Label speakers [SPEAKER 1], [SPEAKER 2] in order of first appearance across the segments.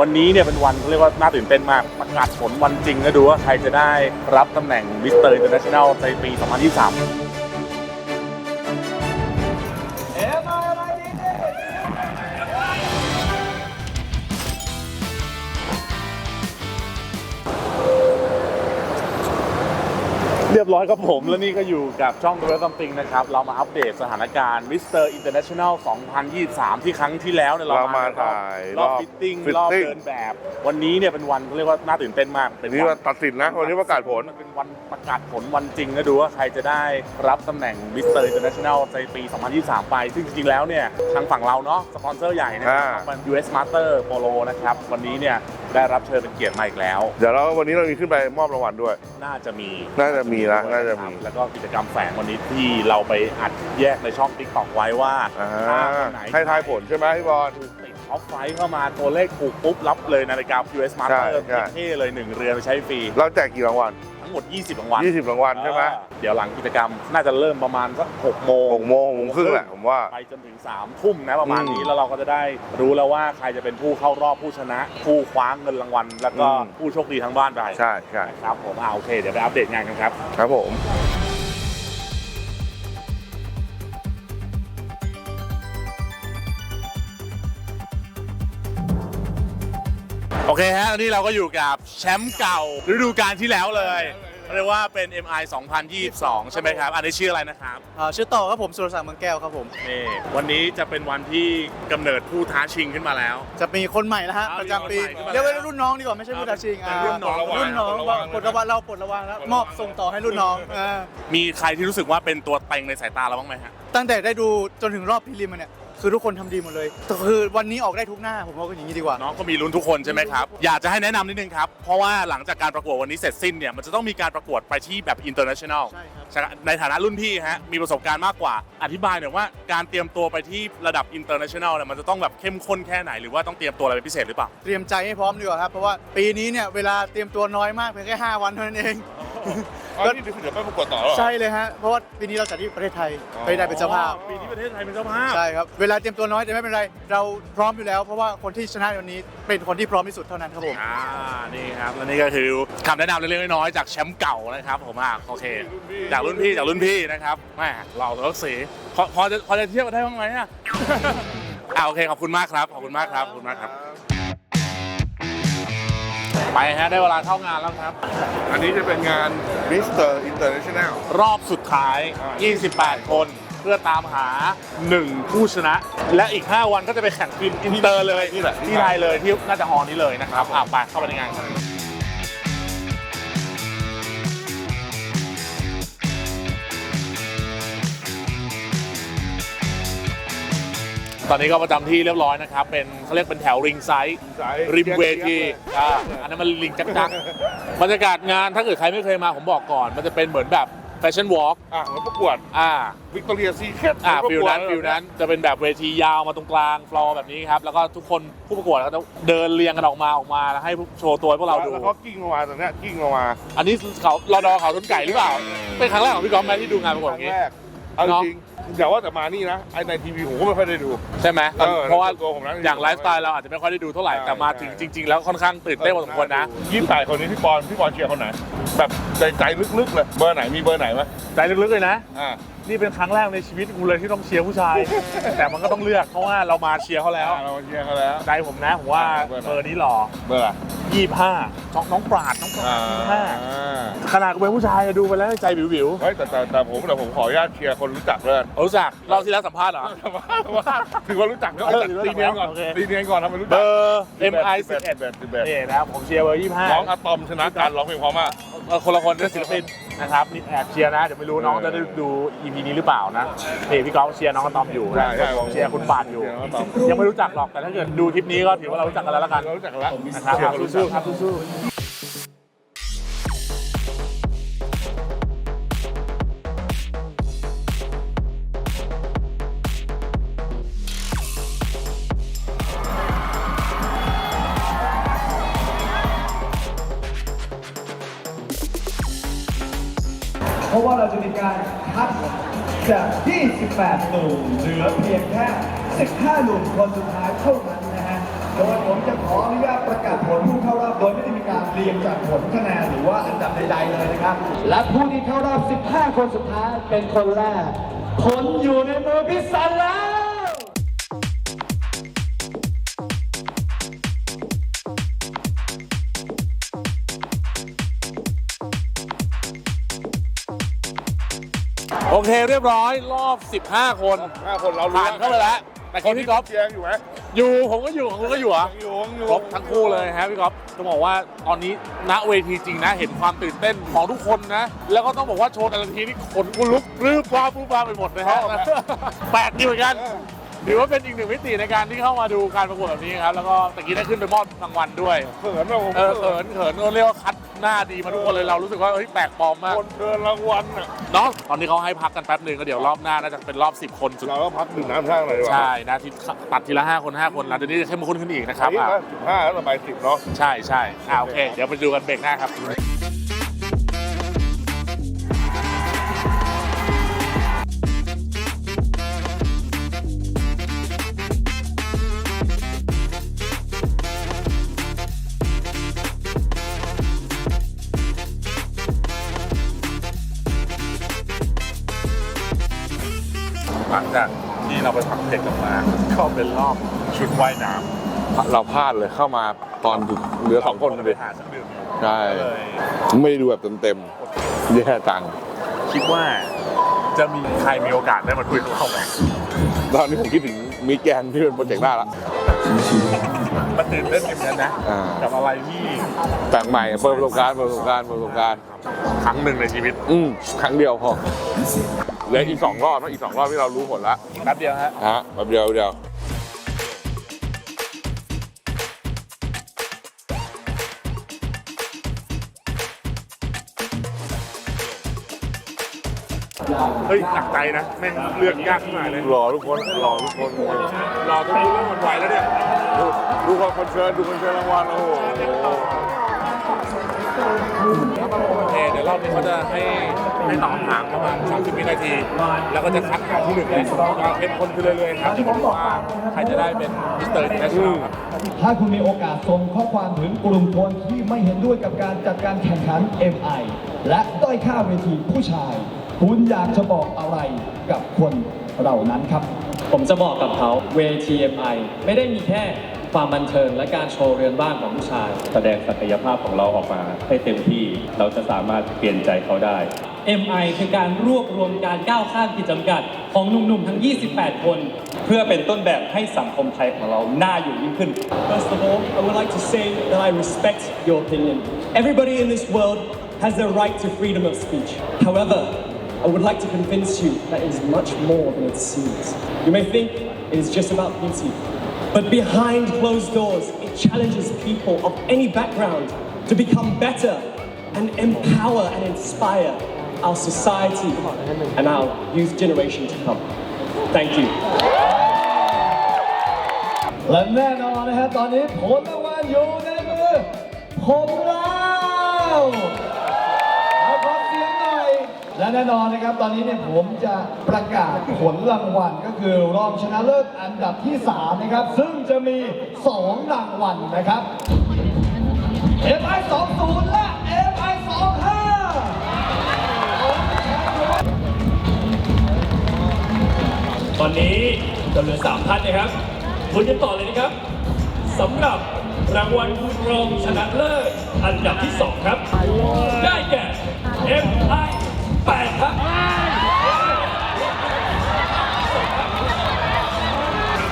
[SPEAKER 1] วันนี้เนี่ยเป็นวันเรียกว่าน่าตื่นเต้นมากประกาศผลวันจริงนะดูว่าใครจะได้รับตำแหน่งมิสเตอร์อินเตอร์เนชั่นแนลในปี 2023 รียบร้อยครับผม แล้วนี่ก็อยู่กับช่อง The Welcome Thing นะครับ เรามาอัปเดตสถานการณ์ Mr. International 2023 ที่ครั้งที่แล้วเนี่ยเรา
[SPEAKER 2] เรา
[SPEAKER 1] มา
[SPEAKER 2] มาถ่าย
[SPEAKER 1] รอบ
[SPEAKER 2] รอบ
[SPEAKER 1] ฟิตติ้ง
[SPEAKER 2] fitting
[SPEAKER 1] รอบเดินแบบ วันนี้เนี่ยเป็นวันเรียกว่าน่าตื่นเต้นมาก เป็น
[SPEAKER 2] นี่
[SPEAKER 1] วั
[SPEAKER 2] วันตัดสินนะ วันนี้ประกาศผล
[SPEAKER 1] มันเป็นวันประกาศผลวันจริงนะดูว่าใครจะได้รับตำแหน่ง Mr. International ในปี 2023 ไป ซึ่งจริงๆแล้วเนี่ยทางฝั่งเราเนาะสปอนเซอร์ใหญ่นะครับ
[SPEAKER 2] อ่า
[SPEAKER 1] มัน US Master Polo นะครับวันนี้เนี่ย ได้รับเชิญเป็นเกียรติมาอีกแล้ว
[SPEAKER 2] เดี๋ยวเราวันนี้เรามีขึ้นไปมอบรางวัลด้วย
[SPEAKER 1] น่าจะมี
[SPEAKER 2] น่าจะมีนะน่าจะมี
[SPEAKER 1] แล้วก็กิจกรรมแฝงวันนี้ที่เราไปอัดแยกในช่อง t ิ k t o k ไว้ว่า
[SPEAKER 2] อ่า
[SPEAKER 1] ถ้าคนไหน
[SPEAKER 2] ให้ทายผลใช่ไหมพี่บอล
[SPEAKER 1] ติดท็อปไฟว์เข้ามาตัวเลขถูกปุ๊บรับเลยนาฬิกา US Master
[SPEAKER 2] ใช่ใช่
[SPEAKER 1] เท่ๆเลย1เรือนไปใช้ฟรี
[SPEAKER 2] เราแจกกี่รางวัล
[SPEAKER 1] ทั้งหมด 20รางวัล
[SPEAKER 2] 20รางวัลใช่ไหม
[SPEAKER 1] เออเดี๋ยวหลังกิจกรรมน่าจะเริ่มประมาณสัก6โมง
[SPEAKER 2] หกโมงหกโมงครึ่งแหละผมว่า
[SPEAKER 1] ไปจนถึง3ทุ่มนะประมาณนี้
[SPEAKER 2] อืม
[SPEAKER 1] แล้วเราก็จะได้รู้แล้วว่าใครจะเป็นผู้เข้ารอบผู้ชนะ ผู้คว้าเงินรางวัล แล้วก็
[SPEAKER 2] อืม
[SPEAKER 1] ผู้โชคดีทั้งบ้านไป
[SPEAKER 2] ใช่ใช่
[SPEAKER 1] ครับผมอ่าโอเคเดี๋ยวไปอัปเดตงานกันครับ
[SPEAKER 2] ครับผม
[SPEAKER 1] โอเคฮะวันนี้เราก็อยู่กับแชมป์เก่าฤดูกาลที่แล้วเลย เรียกว่าเป็น MI 2022 ใช่ไหมครับ อันนี้ชื่ออะไรนะครับ
[SPEAKER 3] อ่าชื่อต่อครับผมสุรศักดิ์เมืองแก้วครับผม
[SPEAKER 1] นี่วันนี้จะเป็นวันที่กำเนิดผู้ท้าชิงขึ้นมาแล้ว
[SPEAKER 3] จะมีคนใหม่แล้วฮะ
[SPEAKER 1] เอา
[SPEAKER 3] ประจำปี
[SPEAKER 1] มีคนใหม่ขึ้นมา
[SPEAKER 3] เรียกว่ารุ่นน้องดีกว่าไม่ใช่ผู้ท้าชิงอ่า
[SPEAKER 1] รุ่นน้อง
[SPEAKER 3] รุ่นน้องว่าปลดระวังเราปลดระวังแล้วมอบส่งต่อให้รุ่นน้องอ่า
[SPEAKER 1] มีใครที่รู้สึกว่าเป็นตัวเต็งในสายตาเราบ้างไหมฮะ
[SPEAKER 3] ตั้งแต่ได้ดูจนถึงรอบพรีลิมมาเนี่ย คือทุกคนทำดีหมดเลยแต่คือวันนี้ออกได้ทุกหน้า ผมว่าก็อย่างนี้ดีกว่า
[SPEAKER 1] น้องก็มีลุ้นทุกคนใช่ไหมครับ อยากจะให้แนะนำนิดนึงครับ เพราะว่าหลังจากการประกวดวันนี้เสร็จสิ้นเนี่ย มันจะต้องมีการประกวดไปที่แบบ international
[SPEAKER 3] ใช่ครับ
[SPEAKER 1] ในฐานะรุ่นพี่ฮะ มีประสบการณ์มากกว่า อธิบายหน่อยว่าการเตรียมตัวไปที่ระดับ international เนี่ย มันจะต้องแบบเข้มข้นแค่ไหน หรือว่าต้องเตรียมตัวอะไรเป็นพิเศษหรือเปล่า
[SPEAKER 3] เตรียมใจให้พร้อมดีกว่าครับ เพราะว่าปีนี้เนี่ยเวลาเตรียมตัวน้อยมากเพียงแค่ 5 วันเท่านั้นเอง
[SPEAKER 2] อ๋อนี่เดี๋ยวไปประกวดต่อหรอ
[SPEAKER 3] ใช่เลยฮะ เพราะว่าปีนี้เราจัดที่ประเทศไทย
[SPEAKER 2] อ๋อ
[SPEAKER 3] ประเทศไทยเป็นเจ้าภาพ
[SPEAKER 1] ปีนี้ประเทศไทยเป็นเจ้าภาพ
[SPEAKER 3] ใช่ครับ เวลาเตรียมตัวน้อยแต่ไม่เป็นไร เราพร้อมอยู่แล้ว เพราะว่าคนที่ชนะวันนี้เป็นคนที่พร้อมที่สุดเท่านั้นครับผม
[SPEAKER 1] อ่า นี่ครับและนี่ก็คือคำแนะนำเล็กๆน้อยๆจากแชมป์เก่านะครับผมอะโอเค จากรุ่นพี่จากรุ่นพี่นะครับแม่เราตัวลักษีพอพอจะพอจะเทียบกันได้บ้างไหมอะ อ่าโอเคขอบคุณมากครับขอบคุณมากครับขอบคุณมากครับ ไปฮะได้เวลาเข้างานแล้วครับ
[SPEAKER 2] อันนี้จะเป็นงาน Mr. International
[SPEAKER 1] รอบสุดท้าย 28 คน เพื่อตามหา 1 ผู้ชนะ และอีก 5 วันก็จะไปแข่งทีมอินเตอร์เลย
[SPEAKER 2] นี่แหละ
[SPEAKER 1] ที่ไทยเลยที่น่าจะฮอลล์นี้เลยนะครับอะไปเข้าไปในงานกัน ตอนนี้ก็ประจำที่เรียบร้อยนะครับ เป็นเขาเรียกเป็นแถวริงไซด์ริมเวทีอ่าอันนั้นมันลิงจักจักบรรยากาศงานถ้าเกิดใครไม่เคยมาผมบอกก่อน มันจะเป็นเหมือนแบบแฟชั่นวอล์ก
[SPEAKER 2] อะมาประกวด
[SPEAKER 1] อ่า
[SPEAKER 2] วิกตอเรียซีเคท
[SPEAKER 1] อ่าฟิลนั้นฟิลนั้นจะเป็นแบบเวทียาวมาตรงกลางฟลอร์แบบนี้ครับ แล้วก็ทุกคนผู้ประกวดก็จะเดินเรียงกันออกมาออกมาแล้วให้โชว์ตัวให้พวกเราดู
[SPEAKER 2] แล้วเขากิ้งลงมาตรงเนี้ยกิ้งลงมา
[SPEAKER 1] อันนี้เขารอดอเขาต้นไก่หรือเปล่า เป็นครั้งแรกของพี่ก๊อฟไหมที่ดูงานประกวด
[SPEAKER 2] ค
[SPEAKER 1] อย่างนี้
[SPEAKER 2] รั้งแรก เอา
[SPEAKER 1] เนาะ
[SPEAKER 2] จริงๆอย่าว่าแต่มานี่นะไอในทีวีผมก็ไม่ค่อยได้ดู
[SPEAKER 1] ใช่ไหม
[SPEAKER 2] เออ
[SPEAKER 1] เพราะว่า
[SPEAKER 2] ตัวผมนะ
[SPEAKER 1] อย่างไลฟ์สไตล์เราอาจจะไม่ค่อยได้ดูเท่าไหร่
[SPEAKER 2] ใช่
[SPEAKER 1] แต่มาถึง
[SPEAKER 2] ใช่
[SPEAKER 1] จริง ๆ แล้วค่อนข้างตื่นเต้นพอสมควรนะ
[SPEAKER 2] ยี่สิบแปดคนนี้พี่บอลพี่บอลเชียร์คนไหนแบบใจใจลึกๆเลยเบอร์ไหนมีเบอร์ไหนไหม
[SPEAKER 1] ใจลึกๆเลยนะ
[SPEAKER 2] อ่า
[SPEAKER 1] นี่เป็นครั้งแรกในชีวิตกูเลยที่ต้องเชียร์ผู้ชาย แต่มันก็ต้องเลือกเพราะว่าเรามาเชียร์เขาแล้ว
[SPEAKER 2] เราเชียร์เขาแล้ว
[SPEAKER 1] ใจผมนะผมว่า
[SPEAKER 2] เบอร์ไหน
[SPEAKER 1] เบอร์นี้หล่อ
[SPEAKER 2] เบอร์อะไร
[SPEAKER 1] ยี่ห้าน้องน้องปราดน้องปรา
[SPEAKER 2] อ่า
[SPEAKER 1] ดยี่ห้าขนาดกูเป็นผู้ชายอะดูไปแล้วใจวิววิว
[SPEAKER 2] เฮ้ยแต่แต่แต่ผมแต่ผมขออนุญาตเชียร์คนรู้จักเลย
[SPEAKER 1] ๆรู้จักเราที่แล้วสัมภาษณ์เหรอ
[SPEAKER 2] ถือว่ารู้จักก็
[SPEAKER 1] เออ
[SPEAKER 2] ตีเนียนก่อน
[SPEAKER 1] โอเค
[SPEAKER 2] ตีเนียนก่อนทำไมรู้
[SPEAKER 1] เบ
[SPEAKER 2] จัก
[SPEAKER 1] อร์ MI
[SPEAKER 2] สิบเอ็ด
[SPEAKER 1] 11
[SPEAKER 2] สิบเอ็ด
[SPEAKER 1] นี่นะครับผมเชียร์เบอร์ยี่ห้า
[SPEAKER 2] น้องอะตอมชนะการร้องเพลงเพราะมาก
[SPEAKER 1] คนละคนเป็นศิลปินนะครับนี่แอบเชียร์นะ เดี๋ยวไม่รู้น้องจะได้ดู EP นี้หรือเปล่านะนี่พี่ก๊อฟเชียร์น้องอะตอมอยู่
[SPEAKER 2] ใช่
[SPEAKER 1] นะ
[SPEAKER 2] ใช่
[SPEAKER 1] ผมเชียร์คุณปาดอยู่
[SPEAKER 2] เชีร์น้งอะตอม
[SPEAKER 1] ยังไม่รู้จักหรอกแต่ถ้าเกิดดูคลิปนี้ก็ถือว่าเรารู้จักกันแล้วละกัน
[SPEAKER 2] เรารู้จักกันแล้ว
[SPEAKER 1] นะครับ
[SPEAKER 2] เชียร์คนรู้จั
[SPEAKER 1] สู้
[SPEAKER 2] ก
[SPEAKER 1] ๆครับสู้ๆ
[SPEAKER 4] เราจะมีการคัดจาก 28 หนุ่มเหลือเพียงแค่ 15 หนุ่มคนสุดท้ายเท่านั้นนะฮะ โดยผมจะขออนุญาตประกาศผลผู้เข้ารอบโดยที่มีการเรียงจากผลคะแนนหรือว่าอันดับใดๆเลยนะครับ และผู้ที่เข้ารอบ 15 คนสุดท้ายเป็นคนแรก ผลอยู่ในมือพี่สันแล้ว
[SPEAKER 1] เคเรียบร้อยรอบ 15 คน
[SPEAKER 2] ห้าคนเรารู้
[SPEAKER 1] ผ่านเข้าไปแล้วแต่
[SPEAKER 2] ค
[SPEAKER 1] คิ
[SPEAKER 2] น
[SPEAKER 1] ด
[SPEAKER 2] ที่
[SPEAKER 1] พี่ก๊อฟ
[SPEAKER 2] เชียร์อยู่ไหม
[SPEAKER 1] อยู่ผมก็อยู่ของคุณก็อยู่เหรอะ
[SPEAKER 2] อยู่อยู่
[SPEAKER 1] ครบทั้งคู่เลยฮะพี่ก๊อฟจะบอกว่าตอนนี้ณเวทีจริงนะ เห็นความตื่นเต้นของทุกคนนะ แล้วก็ต้องบอกว่าโชว์แต่ละทีนี่ขนกูลุกรื้อว้าปุ๊บว้าไปหมดเลยฮะแปลกดีเหมือนกันถือว่าเป็นอีกหนึ่งมิติในการที่เข้ามาดูการประกวดแบบนี้ครับ แล้วก็ตะกี้ได้ขึ้นไปมอบรางวัลด้วย
[SPEAKER 2] เขินเรา
[SPEAKER 1] เออเขินเขินเรียกว่าคัด หน้าดีมาทุกคนเลยเรารู้สึกว่าเฮ้ยแปลกปลอมมาก
[SPEAKER 2] คนเชิญรางวัลน่ะ
[SPEAKER 1] เนาะตอนนี้เขาให้พักกันแป๊บหนึ่งก็เดี๋ยวรอบหน้าน่าจะเป็นรอบ 10 คนสุด
[SPEAKER 2] เราก็พักดื่มน้ำข้างหน่อยดีกว่า
[SPEAKER 1] ใช่นะที่ตัดทีละ 5 คน 5 คนหลังจากนี้จะเข้มข้นขึ้นอีกนะครับ
[SPEAKER 2] นี่
[SPEAKER 1] อะ
[SPEAKER 2] นะสิบห้าแล้วต่อไปสิบเนาะ
[SPEAKER 1] ใช่ใช่อ่าโอเค เดี๋ยวไปดูกันเบรกหน้าครับ ลังจากที่เราไปพักเด็กกันมา ก็เป็นรอบชุดว่ายน้ำ
[SPEAKER 2] เราพลาดเลยเข้ามาตอนเหลือสองคน
[SPEAKER 1] ไป
[SPEAKER 2] เลย
[SPEAKER 1] หาสักดื่ม
[SPEAKER 2] ใช่
[SPEAKER 1] เลย
[SPEAKER 2] ไม่ได้ดูแบบเต็มๆแย่จัง
[SPEAKER 1] คิดว่าจะมีใครมีโอกาสได้มาคุยกับเราไหม
[SPEAKER 2] ตอนนี้ผมคิดถึงมีแกนที่เป็นโปรเจกต์หน้าละ
[SPEAKER 1] มันตื่นเต้นเหมือนกันนะ
[SPEAKER 2] อ่า
[SPEAKER 1] กับอะไรที่
[SPEAKER 2] แปลกใหม่เปิดประสบการณ์เปิดประสบการณ์เปิดประสบการณ์
[SPEAKER 1] ครั้งหนึ่งในชีวิต
[SPEAKER 2] อืมครั้งเดียวพอ เหลืออีกสองรอบนะอีกสองรอบที่เรารู้ผลละ
[SPEAKER 1] แป๊บเดียวฮะ
[SPEAKER 2] ฮะแป๊บเดียวเดียว
[SPEAKER 1] เฮ้ยหนักใจนะ แม่งเลือกยากขึ้นมาเลย
[SPEAKER 2] รอทุกคนรอทุกคน
[SPEAKER 1] รอจนรู้เรื่องมันไหวแล้วเนี่ย
[SPEAKER 2] ดูดูคนคนเชิญดูคนเชิญรางวัลโอ้โห
[SPEAKER 1] โอเคเดี๋ยวรอบนี้เขาจะให้ให้ตอบคำถามประมาณ30วินาที แล้วก็จะคัดหาที่หนึ่งเลยก็เข้มข้นขึ้นเรื่อยๆครับว่าใครจะได้เป็นมิสเตอร์อินเตอร์เนชั่นแนลครับ
[SPEAKER 4] ถ้าคุณมีโอกาสส่งข้อความถึงกลุ่มคนที่ไม่เห็นด้วยกับการจัดการแข่งขัน MI และด้อยค่าเวทีผู้ชาย คุณอยากจะบอกอะไรกับคนเหล่านั้นครับ
[SPEAKER 5] ผมจะบอกกับเขาเวที MI ไม่ได้มีแค่ ความบันเทิงและการโชว์เรือนบ้านของผู้ชาย
[SPEAKER 6] แสดงศักยภาพของเราออกมาให้เต็มที่เราจะสามารถเปลี่ยนใจเขาได้
[SPEAKER 5] MI คือการรวบรวมการก้าวข้ามขีดจำกัด ของหนุ่มๆทั้ง 28 คน
[SPEAKER 6] เพื่อเป็นต้นแบบให้สังคมไทยของเราน่าอยู่ยิ่งขึ้น
[SPEAKER 5] First of all I would like to say that I respect your opinion Everybody in this world has the right to freedom of speech However I would like to convince you that it is much more than it seems You may think it is just about beauty But behind closed doors, it challenges people of any background to become better and empower and inspire our society and our youth generation to come. Thank you.
[SPEAKER 4] และแน่นอนนะฮะตอนนี้ผลรางวัลอยู่ในมือผมแล้ว และแน่นอนนะครับตอนนี้เนี่ยผมจะประกาศผลรางวัลก็คือรองชนะเลิศอันดับที่ 3 นะครับ ซึ่งจะมี 2 รางวัลนะครับ MI 20และ MI 25
[SPEAKER 5] ตอนนี้จะเหลือสามท่านนะครับคุณจะต่อเลยนะครับสำหรับรางวัลรองชนะเลิศอันดับที่ 2 ครับ ได้แก่ MI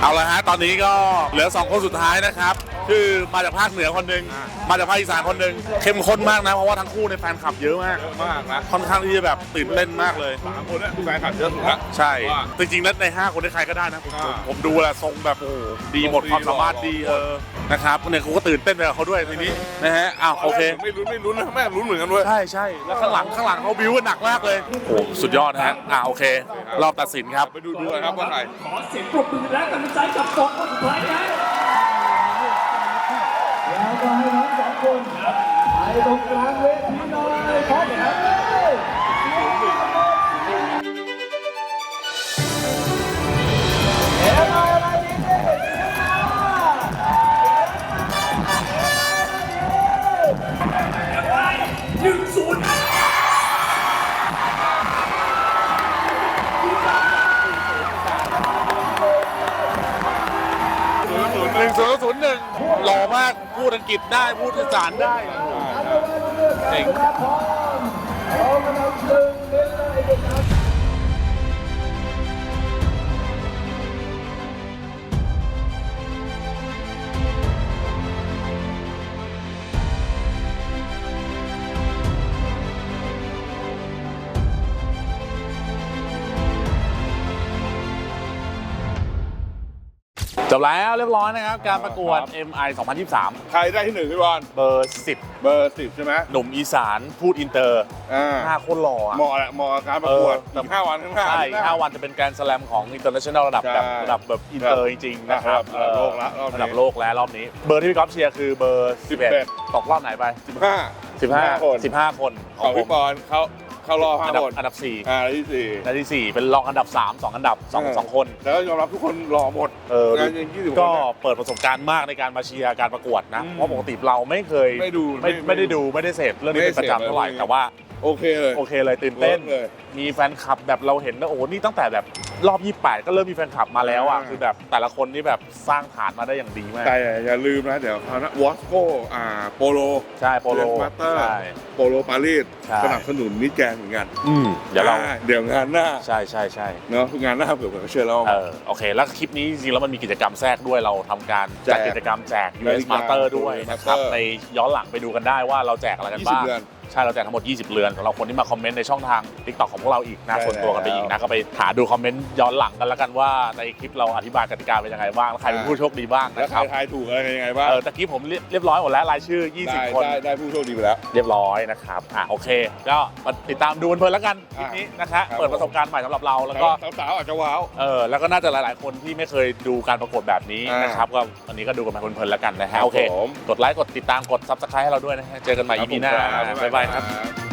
[SPEAKER 1] เอาละฮะตอนนี้ก็เหลือ2คนสุดท้ายนะครับ คือมาจากภาคเหนือคนหนึ่งมาจากภาคอีสานคนหนึ่งเข้มข้นมากนะเพราะว่าทั้งคู่ในยแฟนคลับเยอะมาก
[SPEAKER 2] เยอะมากนะ
[SPEAKER 1] ค่อนข้างที่จะแบบตื่นเต้นมากเลย
[SPEAKER 2] สามคนเนี่ยผู้ชายขัดเยอะสุดละ
[SPEAKER 1] ใช่
[SPEAKER 2] ว่า
[SPEAKER 1] จริงๆแล้วใน 5 คนได้ใครก็ได้นะผม
[SPEAKER 2] อ่า
[SPEAKER 1] ผมดูแลวทรงแบบโอ้โหดีหมด
[SPEAKER 2] ดี
[SPEAKER 1] ความสามารถ
[SPEAKER 2] หล่อ
[SPEAKER 1] ดีเออนะครับเนี่ยเขาก็ตื่นเต้นไปกับเขาด้วยทีนี้นะฮะอ้าวโอเค
[SPEAKER 2] ไม่ลุ้นไม่ลุ้นนะแม่ลุ้นเหมือนกันด้วย
[SPEAKER 1] ใช่ใช่แล้วข้างหลังข้างหลังเขาบิวกันหนักมากเลยโอ้โหสุดยอดนะฮะอ่าโอเค รอบตัดสินครับ
[SPEAKER 2] ไปดูดูกันครับว่าใคร
[SPEAKER 5] ขอเสียงปรบมือและกำลังใจกับสองคนสุดท้ายนะ
[SPEAKER 4] แล้วก็ให้ทั้งสองคนไปตรงกลางเวทีหน่อยพร้อมกับ อั
[SPEAKER 1] งกฤษได้ พูดอีสานได้เจ๋ง
[SPEAKER 4] พร้อมพร้อมกันเอาหนึ่ง
[SPEAKER 1] จบแล้วเรียบร้อยนะครับ การประกวด MI 2023
[SPEAKER 2] ใครได้ที่หนึ่งพี่บอล
[SPEAKER 1] เบอร์
[SPEAKER 2] เบอร์สิบใช่ไหม
[SPEAKER 1] 10หนุ่มอีสานพูดอินเตอร์
[SPEAKER 2] อ่า
[SPEAKER 1] หน้าโคตรหล่ออะ
[SPEAKER 2] เหมาะแหละเหมาะกับการประกวด
[SPEAKER 1] เออ
[SPEAKER 2] อีกห้าวันข้างหน้า
[SPEAKER 1] ใช่
[SPEAKER 2] ข้งหน้
[SPEAKER 1] 5วันจะเป็นแกรนด์สแลมของ international ระดับ
[SPEAKER 2] ใช่
[SPEAKER 1] แบบระดับแบบอินเตอร์จริงๆนะครับ
[SPEAKER 2] ระดับโลกละรอบนี้
[SPEAKER 1] ระดับโลกแล้วรอบนี้ เบอร์ที่พี่ก๊อฟเชียร์คือเบอร์ 11
[SPEAKER 2] 11
[SPEAKER 1] ตกรอบไหนไป
[SPEAKER 2] สิบห้า
[SPEAKER 1] 15
[SPEAKER 2] คน
[SPEAKER 1] 15 คนข
[SPEAKER 2] ข
[SPEAKER 1] อ
[SPEAKER 2] องง
[SPEAKER 1] ผม
[SPEAKER 2] พี่บอลเขา เข้ารอบห้า
[SPEAKER 1] อันดับ
[SPEAKER 2] คน
[SPEAKER 1] อันดับ4
[SPEAKER 2] อ่าที่สี่
[SPEAKER 1] อันดับที่4เป็นรองอันดับ3 2อันดับ
[SPEAKER 2] เออ
[SPEAKER 1] 2 2คน
[SPEAKER 2] แล้วก็ยอมรับทุกคนหล่อหมด
[SPEAKER 1] เออ
[SPEAKER 2] งานยังยี่สิบคน
[SPEAKER 1] ก็
[SPEAKER 2] เนี่ย
[SPEAKER 1] เปิดประสบการณ์มากในการมาเชียร์การประกวดนะ
[SPEAKER 2] อืม
[SPEAKER 1] เพราะปกติเราไม่เคย
[SPEAKER 2] ไม่ดู
[SPEAKER 1] ไม่
[SPEAKER 2] ไม่
[SPEAKER 1] ไม่ได้
[SPEAKER 2] ไม่ดู
[SPEAKER 1] ดูไม่ได้เสพเรื่องนี้
[SPEAKER 2] ไม่
[SPEAKER 1] เป็น
[SPEAKER 2] ได้
[SPEAKER 1] ประจำเท่าไหร่
[SPEAKER 2] เสพเลย
[SPEAKER 1] แต่ว่า
[SPEAKER 2] โอเคเลย
[SPEAKER 1] โอเคเลยตื่นเต้น
[SPEAKER 2] วิร์กเลย
[SPEAKER 1] มีแฟนคลับแบบเราเห็นนะโอ้โหนี่ตั้งแต่แบบ รอบ 28 ก็เริ่มมีแฟนคลับมาแล้วอะ
[SPEAKER 2] อ่า
[SPEAKER 1] คือแบบแต่ละคนนี่แบบสร้างฐานมาได้อย่างดีมาก
[SPEAKER 2] แต่อย่าลืมนะ เดี๋ยวคราวหน้าวอสโกอ่าโปโล
[SPEAKER 1] ใช่โปโล
[SPEAKER 2] มาสเตอร์
[SPEAKER 1] ใช่
[SPEAKER 2] โปโลปารีส
[SPEAKER 1] ใช่
[SPEAKER 2] สนับสนุนมิสแกรนด์เหมือนกัน
[SPEAKER 1] อืมเดี๋ยวเรา
[SPEAKER 2] อ่เดี๋ยวงานหน้า
[SPEAKER 1] ใช่ใช่ใช่
[SPEAKER 2] เนาะงานหน้าเผื่อๆเขาเชิญเรา
[SPEAKER 1] เออโอเค แล้วคลิปนี้จริงๆแล้วมันมีกิจกรรมแทรกด้วยเราทำการ
[SPEAKER 2] แจ
[SPEAKER 1] จั
[SPEAKER 2] ก
[SPEAKER 1] ดกิจกรรมแจก
[SPEAKER 2] นา
[SPEAKER 1] US
[SPEAKER 2] ฬิกา
[SPEAKER 1] Master ด้วยนะครับ
[SPEAKER 2] Master
[SPEAKER 1] ในย้อนหลังไปดูกันได้ว่าเราแจกอะไรกันบ้าง
[SPEAKER 2] 20เดือน
[SPEAKER 1] ใช่เราแจกทั้งหมด 20 เรือนสำหรับคนที่มาคอมเมนต์ในช่องทาง TikTok ของพวกเราอีกนะ
[SPEAKER 2] ใช่
[SPEAKER 1] ส่วนตัวกันไปอีกนะก็ไปหาดูคอมเมนต์ย้อนหลังกันแล้วกันว่าในคลิปเราอธิบายกติกาเป็นยังไงบ้างแล้วใครเป็นผู้โชคดีบ้าง
[SPEAKER 2] แล้ว
[SPEAKER 1] นะ
[SPEAKER 2] ใค
[SPEAKER 1] ค
[SPEAKER 2] ร
[SPEAKER 1] รับ
[SPEAKER 2] ทายถูกอะไรกันยังไงบ้าง
[SPEAKER 1] เออตะกี้ผมเรียเรียบร้อยหมดแล้วรายชื่อ
[SPEAKER 2] ได้
[SPEAKER 1] 20 คน
[SPEAKER 2] ได้ได้ผู้โชคดีไปแล้ว
[SPEAKER 1] เรียบร้อยนะครับอะโอเค ก็มาติดตามดูกันเพลินแล้วกันคลิปนี้นะคะ
[SPEAKER 2] ครับ
[SPEAKER 1] เปิดประสบการณ์ใหม่สำหรับเราแล้วก็
[SPEAKER 2] สาวๆอาจจะว้าว
[SPEAKER 1] เออแล้วก็น่าจะหลาย ๆ คนที่ไม่เคยดูการประกวดแบบนี้
[SPEAKER 2] อ่าน
[SPEAKER 1] นะครับก็วันนี้ก็ดูกันไปเพลินๆแล้วกันนะ
[SPEAKER 2] ครั
[SPEAKER 1] ฮะ
[SPEAKER 2] บ
[SPEAKER 1] โอเค
[SPEAKER 2] ผม
[SPEAKER 1] กดไลค์กดติดตามกด subscribe ให้เราด้วยนะฮะเจอกันใหม่ EP หน้า
[SPEAKER 2] ครับผม
[SPEAKER 1] บ๊ายบายครับ
[SPEAKER 2] ครับ